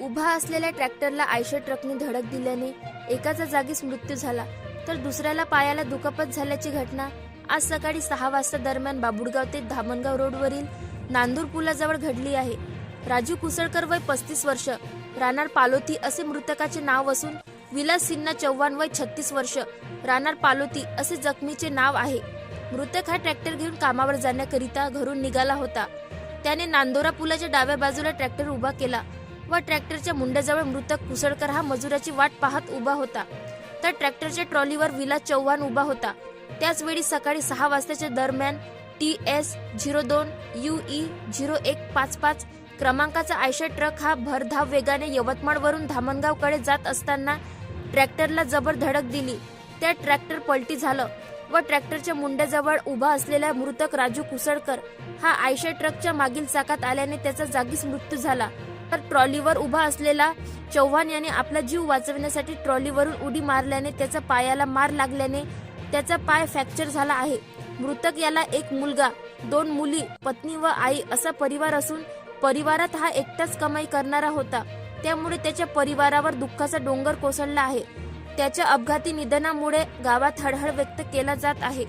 उभा असलेल्या ट्रॅक्टरला आयशर ट्रकने धडक दिल्याने एकाचा जागीच मृत्यू झाला. तर दुसऱ्याला पायाला दुखापत झाल्याची घटना आज सकाळी सहा वाजता दरम्यान बाबुडगाव ते धामणगाव रोडवरील नांदूर पुलाजवळ घडली आहे. राजू कुसळकर वय पस्तीस वर्ष राणार पालोती असे मृतकाचे नाव असून विलास सिन्हा चव्हाण वय छत्तीस वर्ष राणार पालोती असे जखमीचे नाव आहे. मृतक हा ट्रॅक्टर घेऊन कामावर जाण्याकरिता घरून निघाला होता. त्याने नांदोरा पुलाच्या डाव्या बाजूला ट्रॅक्टर उभा केला व ट्रॅक्टरच्या मुंड्याजवळ मृतक कुसळकर हा मजुराची वाट पाहत उभा होता. तर ट्रॅक्टरच्या ट्रॉलीवर विलास चव्हाण उभा होता. त्याचवेळी सकाळी सहा वाजताच्या दरम्यान टी एस झिरो दोन यू ई झिरो एक पाच पाच क्रमांकाचा आयशर ट्रक हा भरधाव वेगाने यवतमाळवरून धामणगावकडे जात असताना ट्रॅक्टरला जबर धडक दिली. त्या ट्रॅक्टर पलटी झालं. व ट्रॅक्टरच्या मुंड्याजवळ उभा असलेला मृतक राजू कुसळकर हा आयशर ट्रकच्या मागील चाकात आल्याने त्याचा जागीच मृत्यू झाला. तर ट्रॉलीवर उभा असलेला चव्हाण याने आपला जीव वाचवण्यासाठी ट्रॉलीवरून उडी मारल्याने त्याचा पायाला मार लागल्याने त्याचा पाय फ्रॅक्चर झाला आहे. मृतक याला एक मुलगा दोन मुली पत्नी व आई असा परिवार असून परिवारात हा एकटाच कमाई करणारा होता. त्यामुळे त्याच्या परिवारावर दुःखाचा डोंगर कोसळला आहे. त्याच्या अपघाती निधनामुळे गावात हळहळ व्यक्त केला जात आहे.